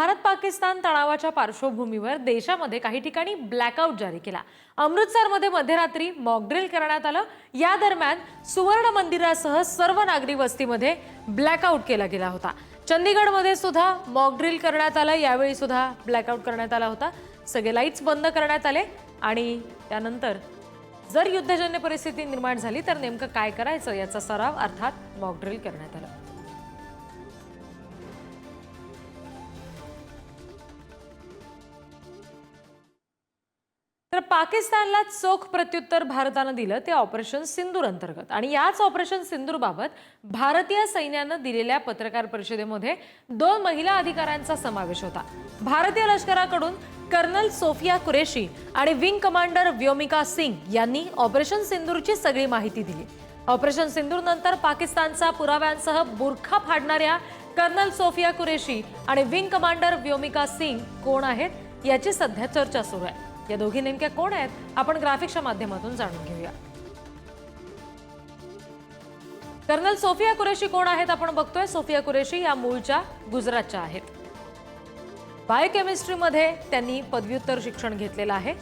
भारत पाकिस्तान तणावाच्या पार्श्वभूमीवर देशामध्ये काही ठिकाणी ब्लॅकआउट जारी केला. अमृतसरमध्ये मध्यरात्री मॉकड्रिल करण्यात आलं. या दरम्यान सुवर्ण मंदिरासह सर्व नागरी वस्तीमध्ये ब्लॅकआउट केला गेला होता. चंदीगडमध्ये सुद्धा मॉकड्रिल करण्यात आलं. यावेळी सुद्धा ब्लॅकआउट करण्यात आला होता. सगळे लाईट्स बंद करण्यात आले आणि त्यानंतर जर युद्धजन्य परिस्थिती निर्माण झाली तर नेमकं काय करायचं याचा सराव अर्थात मॉकड्रिल करण्यात आला. तर पाकिस्तानला चोख प्रत्युत्तर भारतानं दिलं ते ऑपरेशन सिंदूर अंतर्गत. आणि याच ऑपरेशन सिंदूरबाबत भारतीय सैन्यानं दिलेल्या पत्रकार परिषदेमध्ये दोन महिला अधिकाऱ्यांचा समावेश होता. भारतीय लष्कराकडून कर्नल सोफिया कुरेशी आणि विंग कमांडर व्योमिका सिंग यांनी ऑपरेशन सिंदूरची सगळी माहिती दिली. ऑपरेशन सिंदूर नंतर पाकिस्तानचा पुराव्यांसह बुरखा फाडणाऱ्या कर्नल सोफिया कुरेशी आणि विंग कमांडर व्योमिका सिंग कोण आहेत याची सध्या चर्चा सुरू आहे. या दोघी नेमक्या कोण आहेत आपण ग्राफिक्सच्या माध्यमातून जाणून घेऊया. कर्नल सोफिया कुरेशी कोण आहेत आपण बघतोय. सोफिया कुरेशी या मूळच्या गुजरातच्या आहेत. बायोकेमिस्ट्रीमध्ये त्यांनी पदव्युत्तर शिक्षण घेतलेलं आहे.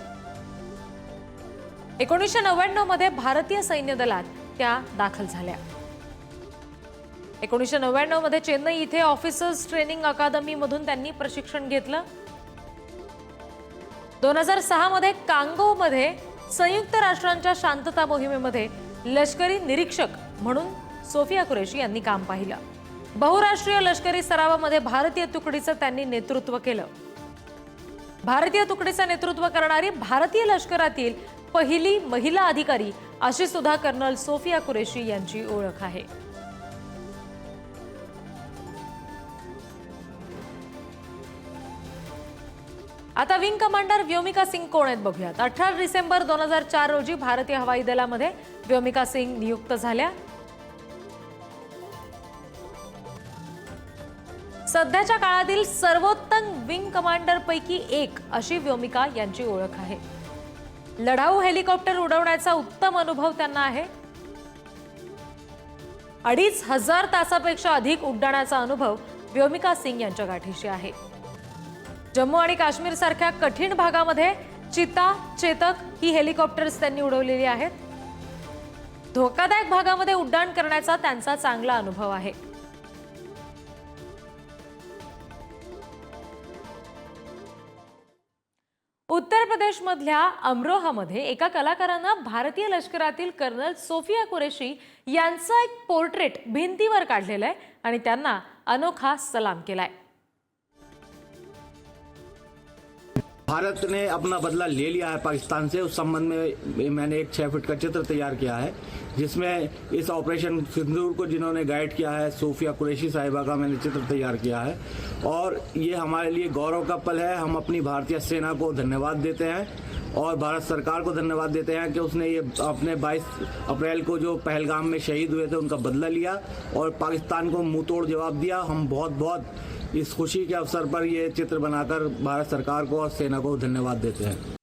एकोणीसशे नव्याण्णवमध्ये भारतीय सैन्य दलात त्या दाखल झाल्या. एकोणीसशे नव्याण्णवमध्ये चेन्नई इथे ऑफिसर्स ट्रेनिंग अकादमी मधून त्यांनी प्रशिक्षण घेतलं. दोन हजार सहामध्ये कांगोमध्ये संयुक्त राष्ट्रांच्या शांतता मोहिमेमध्ये लष्करी निरीक्षक म्हणून सोफिया कुरेशी यांनी काम पाहिलं. बहुराष्ट्रीय लष्करी सरावामध्ये भारतीय तुकडीचं त्यांनी नेतृत्व केलं. भारतीय तुकडीचं नेतृत्व करणारी भारतीय लष्करातील पहिली महिला अधिकारी अशी सुद्धा कर्नल सोफिया कुरेशी यांची ओळख आहे. आता विंग कमांडर व्योमिका सिंग कोण आहेत बघूयात. अठरा डिसेंबर दोन हजार चार रोजी भारतीय हवाई दलामध्ये व्योमिका सिंग नियुक्त झाल्या. सध्याच्या काळातील सर्वोत्तम विंग कमांडर पैकी एक अशी व्योमिका यांची ओळख आहे. लढाऊ हेलिकॉप्टर उडवण्याचा उत्तम अनुभव त्यांना आहे. अडीच हजार तासापेक्षा अधिक उड्डाणाचा अनुभव व्योमिका सिंग यांच्या गाठीशी आहे. जम्मू आणि काश्मीर सारख्या कठीण भागामध्ये चिता चेतक ही हेलिकॉप्टर्स त्यांनी उडवलेली आहेत. धोकादायक भागामध्ये उड्डाण करण्याचा त्यांचा चांगला अनुभव आहे. उत्तर प्रदेशमधल्या अमरोहामध्ये एका कलाकारानं भारतीय लष्करातील कर्नल सोफिया कुरेशी यांचं एक पोर्ट्रेट भिंतीवर काढलेलं आहे आणि त्यांना अनोखा सलाम केलाय. भारत ने अपना बदला ले लिया है पाकिस्तान से। उस संबंध में मैंने एक छह फीट का चित्र तैयार किया है, जिसमें इस ऑपरेशन सिंदूर को जिन्होंने गाइड किया है, सोफिया कुरैशी साहिबा का मैंने चित्र तैयार किया है। और ये हमारे लिए गौरव का पल है। हम अपनी भारतीय सेना को धन्यवाद देते हैं और भारत सरकार को धन्यवाद देते हैं कि उसने ये अपने 22 अप्रैल को जो पहलगाम में शहीद हुए थे, उनका बदला लिया और पाकिस्तान को मुँह तोड़ जवाब दिया। हम बहुत बहुत इस खुशी के अवसर पर ये चित्र बनाकर भारत सरकार को और सेना को धन्यवाद देते हैं।